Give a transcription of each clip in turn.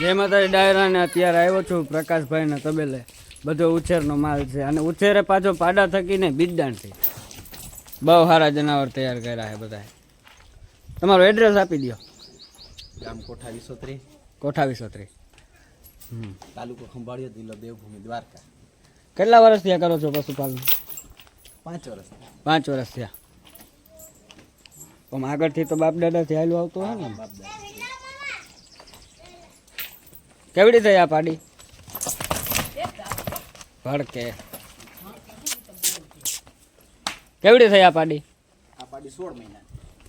જય માતાજી ડાયરાને અત્યારે આવ્યો છું પ્રકાશભાઈના તબેલે. બધો ઉછેરનો માલ છે. અને ઉછેરે પાછો પાડા થકીને બીજદાણથી બહુ સારા જનાવર તૈયાર કર્યા છે બધાએ. તમારો એડ્રેસ આપી દો ગામ કોઠા વિસોત્રી. કોઠા વિસોત્રી. હમ. તાલુકો ખંભાળિયો જિલ્લો દેવભૂમિ દ્વારકા. કેટલા વર્ષ થયા કરો છો પશુપાલન? પાંચ વર્ષ પાંચ વર્ષ થયા. પણ આગળથી તો બાપ દાદાથી હાલું આવતું હોય ને. બાપદાદા. કેવડી થઈ આ પાડી? ભડકે. કેવડી થઈ આ પાડી? આ પાડી સોળ મહિના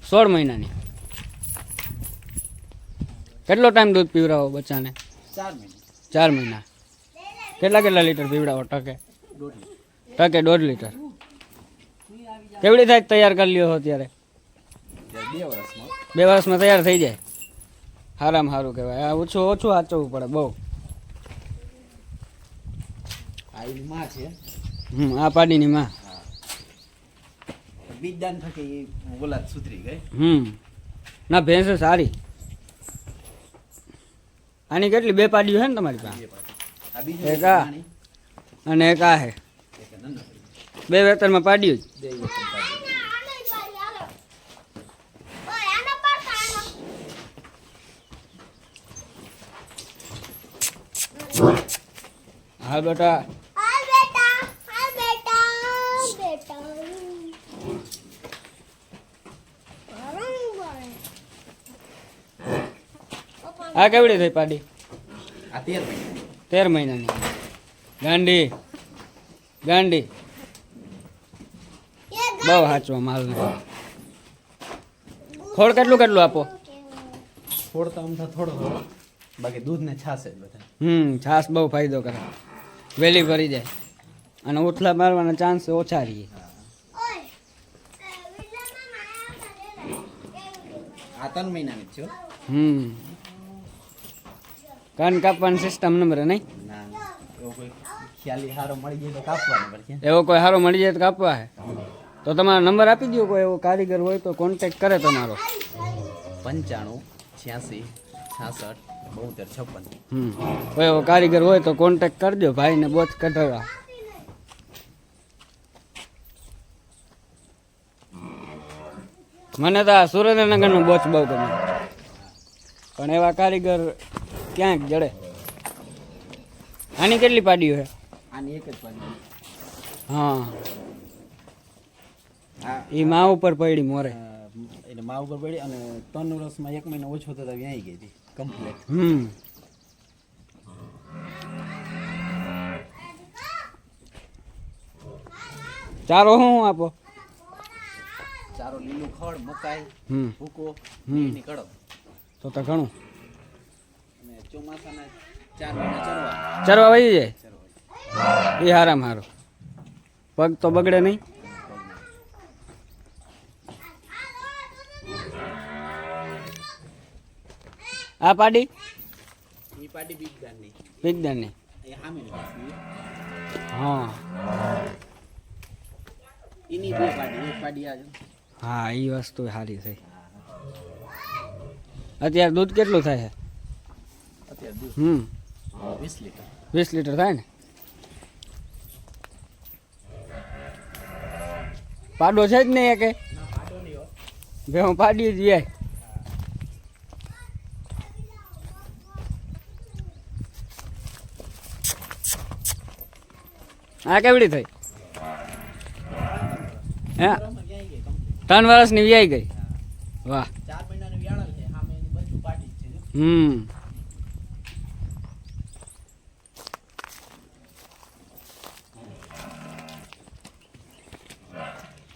સોળ મહિનાની. કેટલો ટાઈમ દૂધ પીવડાવો બચ્ચાને? ચાર મહિના. ચાર મહિના. કેટલા કેટલા લીટર પીવડાવો? ટકે. ટકે દોઢ લીટર. કેવડી થાય તૈયાર કરી લ્યો અત્યારે? બે વર્ષમાં તૈયાર થઈ જાય? સારામાં સારું કહેવાય. આ ઓછું ઓછું સાચવવું પડે બહુ. આ માં છે. હમ આ પાડીની માં. બીજદાન થકી ઓલાદ સુધરી ગઈ. હમ. ના ભેંસ સારી. આની કેટલી? બે પાડીઓ છે ને તમારી પાસે? એક આ. અને એક આ નાનકડી. બે વેતરમાં પાડ્યું જ બે વખત પાડી. હા બેટા. હાલ બેટા હાલ બેટા બેટા. આ કેવડી થઈ પાડી? આ તેર મહિના. તેર મહિનાની. ગાંડી ગાંડી. બહુ હાચવા માલ ખોળ કેટલું કેટલું આપો? ખોળ તો આમ થોડો થોડો બાકી દૂધ ને છાસ જ બધા. હમ છાસ બહુ ફાયદો કરે. વહેલી ભરી જાય અને ઉથલા મારવાના ચાન્સ ઓછા રહીએ આ ત્રણ મહિનાની જ હમ. કાન કાપવાની સિસ્ટમ નંબર નહીં? કોઈ હારો એવો કોઈ સારો મળી જાય તો કાપવા હે. તો તમારો નંબર આપી દો કોઈ એવો કારીગર હોય તો કોન્ટેક્ટ કરે તમારો. પંચાણું છ્યાસી છાસઠ બોતેર છપ્પન. હમ. કોઈ એવો કારીગર હોય તો કોન્ટેક્ટ કરજો ભાઈને બોચ કઢાવવા. મને તો આ સુરેન્દ્રનગરનું બોચ બહુ ગમે. પણ એવા કારીગર ક્યાંક જડે. આની કેટલી પાડીઓ છે આની એક જ પાડી. હા. એ મા ઉપર પડી મોરે. એટલે મા ઉપર પડી અને ત્રણ વર્ષમાં એક મહિનો ઓછો થતા વ્યાઈ ગઈ હતી. કમ્પ્લીટ હમ ચારો શું આપો? ચારો લીલું ખડ મકાઈ હમ ભૂકો હમ. એની કડક. તો તો ઘણું. અને ચોમાસાના ચાર મહિના ચરવા. ચરવા વહી જાય? એ હારામાં હારો પગ તો બગડે નહીં. આ પાડી? ઈ હા. એની બે પાડી એક પાડી આ હા એ વસ્તુ સારી થઈ. અત્યારે દૂધ કેટલું થાય છે? હમ. વીસ લીટર. વીસ લીટર થાય ને? પાડો છે જ નહીં કે બે હું. પાડી જ જાય. આ કેવડી થઈ? હે. ત્રણ વર્ષની વ્યાઈ ગઈ. વાહ. હમ.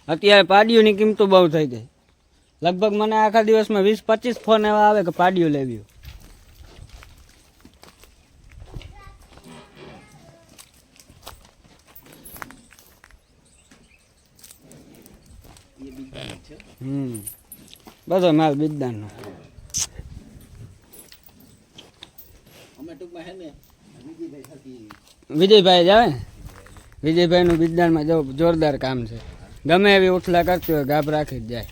અત્યારે પાડીઓની કિંમતો બહુ થઈ ગઈ. લગભગ મને આખા દિવસમાં વીસ પચીસ ફોન એવા આવે કે પાડીઓ લેવી એ બીજદાની છે હમ. બધો માલ બિજદાનનો વિજયભાઈ જાવે વિજયભાઈ જ આવે? ને વિજયભાઈનું બિજદાનમાં જવું જોરદાર કામ છે. ગમે એવી ઉઠલા કરતી હોય ગાભ રાખી જ જાય.